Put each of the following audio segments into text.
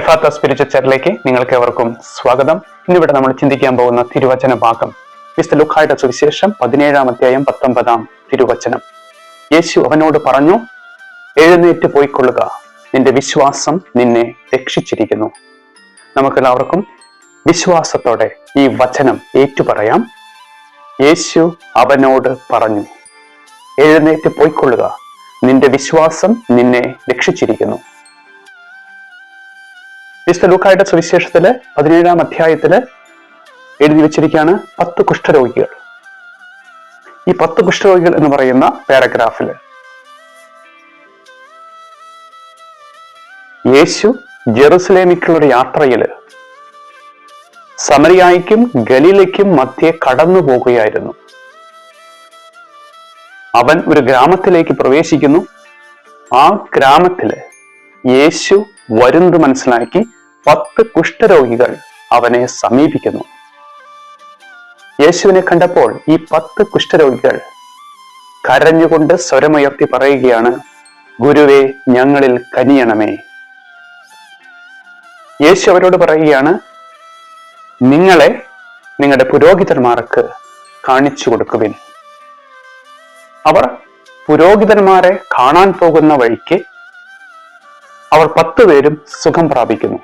എഫാത്ത സ്പിരിച്വറിലേക്ക് നിങ്ങൾക്ക് എവർക്കും സ്വാഗതം. ഇന്നിവിടെ നമ്മൾ ചിന്തിക്കാൻ പോകുന്ന തിരുവചന ഭാഗം. മിസ്റ്റർ ലുക്കായുടെ സുവിശേഷം പതിനേഴാം അധ്യായം പത്തൊമ്പതാം തിരുവചനം. യേശു അവനോട് പറഞ്ഞു എഴുന്നേറ്റ് പോയിക്കൊള്ളുക. നിന്റെ വിശ്വാസം നിന്നെ രക്ഷിച്ചിരിക്കുന്നു. നമുക്കെല്ലാവർക്കും വിശ്വാസത്തോടെ ഈ വചനം ഏറ്റുപറയാം. യേശു അവനോട് പറഞ്ഞു എഴുന്നേറ്റ് പോയിക്കൊള്ളുക. നിന്റെ വിശ്വാസം നിന്നെ രക്ഷിച്ചിരിക്കുന്നു. വിശുദ്ധ ലൂക്കായുടെ സുവിശേഷത്തിൽ പതിനേഴാം അധ്യായത്തിൽ എഴുതി വെച്ചിരിക്കുകയാണ് പത്ത് കുഷ്ഠരോഗികൾ. ഈ പത്ത് കുഷ്ഠരോഗികൾ എന്ന് പറയുന്ന പാരഗ്രാഫിൽ യേശു ജെറുസലേമിക്കുള്ള യാത്രയിൽ സമരിയായിക്കും ഗലീലയ്ക്കും മധ്യേ കടന്നു പോകുകയായിരുന്നു. അവൻ ഒരു ഗ്രാമത്തിലേക്ക് പ്രവേശിക്കുന്നു. ആ ഗ്രാമത്തിൽ യേശു വരുന്നത് മനസ്സിലാക്കി പത്ത് കുഷ്ഠരോഗികൾ അവനെ സമീപിക്കുന്നു. യേശുവിനെ കണ്ടപ്പോൾ ഈ പത്ത് കുഷ്ഠരോഗികൾ കരഞ്ഞുകൊണ്ട് സ്വരമുയർത്തി പറയുകയാണ് ഗുരുവെ ഞങ്ങളിൽ കനിയണമേ. യേശു അവരോട് പറയുകയാണ് നിങ്ങളെ നിങ്ങളുടെ പുരോഹിതന്മാർക്ക് കാണിച്ചു കൊടുക്കുവിൻ. അവർ പുരോഹിതന്മാരെ കാണാൻ പോകുന്ന വഴിക്ക് അവർ പത്തു പേരും സുഖം പ്രാപിക്കുന്നു.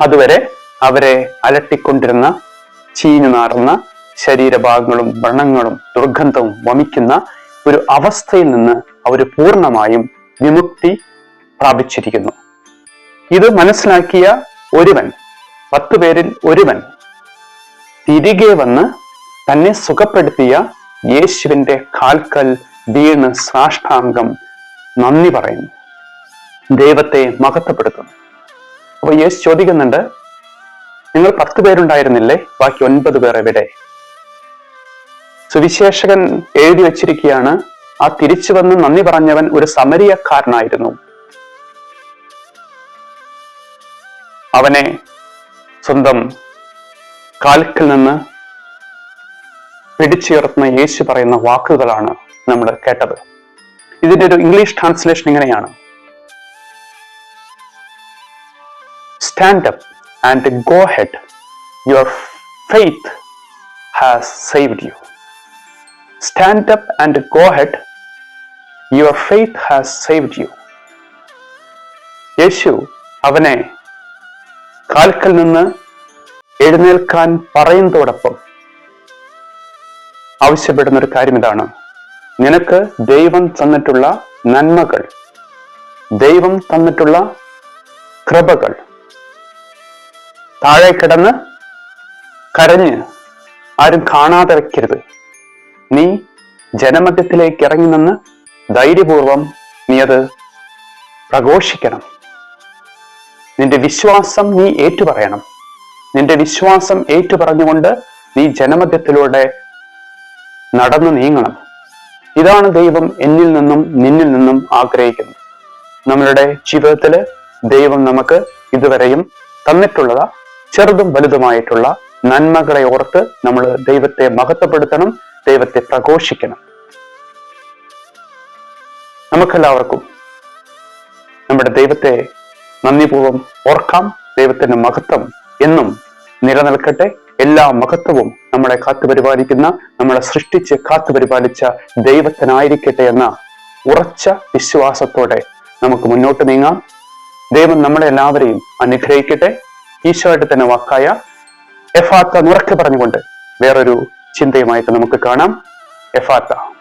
അതുവരെ അവരെ അലട്ടിക്കൊണ്ടിരുന്ന ചീഞ്ഞു നാറുന്ന ശരീരഭാഗങ്ങളും വ്രണങ്ങളും ദുർഗന്ധവും വമിക്കുന്ന ഒരു അവസ്ഥയിൽ നിന്ന് അവർ പൂർണമായും വിമുക്തി പ്രാപിച്ചിരിക്കുന്നു. ഇത് മനസ്സിലാക്കിയ ഒരുവൻ പത്തു പേരിൽ ഒരുവൻ തിരികെ വന്ന് തന്നെ സുഖപ്പെടുത്തിയ യേശുവിന്റെ കാൽക്കൽ വീണ് സാഷ്ടാംഗം നന്ദി പറയുന്നു. ദൈവത്തെ മഹത്വപ്പെടുത്തുന്നു. അപ്പൊ യേശു ചോദിക്കുന്നുണ്ട് നിങ്ങൾ പത്ത് പേരുണ്ടായിരുന്നില്ലേ? ബാക്കി ഒൻപത് പേർ എവിടെ? സുവിശേഷകൻ എഴുതി വച്ചിരിക്കുകയാണ് ആ തിരിച്ചു വന്ന് നന്ദി പറഞ്ഞവൻ ഒരു സമരിയക്കാരനായിരുന്നു. അവനെ സ്വന്തം കാൽക്കിൽ നിന്ന് പിടിച്ചുയർത്തുന്ന യേശു പറയുന്ന വാക്കുകളാണ് നമ്മൾ കേട്ടത്. ഇതിന്റെ ഒരു ഇംഗ്ലീഷ് ട്രാൻസ്ലേഷൻ ഇങ്ങനെയാണ്. Stand up and go ahead. Your faith has saved you. Stand up and go ahead. Your faith has saved you. Yesu അവനെ കാൽക്കൽ നിന്ന് എഴുന്നേൽക്കാൻ പറയുന്നതോടൊപ്പം ആവശ്യപ്പെടുന്ന ഒരു കാര്യം ഇതാണ് നിനക്ക് ദൈവം തന്നിട്ടുള്ള നന്മകൾ ദൈവം തന്നിട്ടുള്ള കൃപകൾ താഴെ കിടന്ന് കരഞ്ഞ് ആരും കാണാതെ വയ്ക്കരുത് നീ ജനമധ്യത്തിലേക്ക് ഇറങ്ങി നിന്ന് ധൈര്യപൂർവം നീ അത് പ്രഘോഷിക്കണം. നിന്റെ വിശ്വാസം നീ ഏറ്റുപറയണം. നിന്റെ വിശ്വാസം ഏറ്റുപറഞ്ഞുകൊണ്ട് നീ ജനമധ്യത്തിലൂടെ നടന്നു നീങ്ങണം. ഇതാണ് ദൈവം എന്നിൽ നിന്നും നിന്നിൽ നിന്നും ആഗ്രഹിക്കുന്നത്. നമ്മളുടെ ജീവിതത്തിൽ ദൈവം നമുക്ക് ഇതുവരെയും തന്നിട്ടുള്ളതാ. ചെറുതും വലുതുമായിട്ടുള്ള നന്മകളെ ഓർത്ത് നമ്മൾ ദൈവത്തെ മഹത്വപ്പെടുത്തണം ദൈവത്തെ പ്രഘോഷിക്കണം. നമുക്കെല്ലാവർക്കും നമ്മുടെ ദൈവത്തെ നന്ദിപൂർവം ഓർക്കാം ദൈവത്തിന്റെ മഹത്വം എന്നും നിലനിൽക്കട്ടെ. എല്ലാ മഹത്വവും നമ്മളെ കാത്തുപരിപാലിക്കുന്ന നമ്മളെ സൃഷ്ടിച്ച് കാത്തുപരിപാലിച്ച ദൈവത്തിനായിരിക്കട്ടെ എന്ന ഉറച്ച വിശ്വാസത്തോടെ നമുക്ക് മുന്നോട്ട് നീങ്ങാം. ദൈവം നമ്മളെ എല്ലാവരെയും അനുഗ്രഹിക്കട്ടെ. ഈശോയുടെ തന്നെ വാക്കായ എഫാത്ത നുറക്കെ പറഞ്ഞുകൊണ്ട് വേറൊരു ചിന്തയുമായിട്ട് നമുക്ക് കാണാം. എഫാത്ത.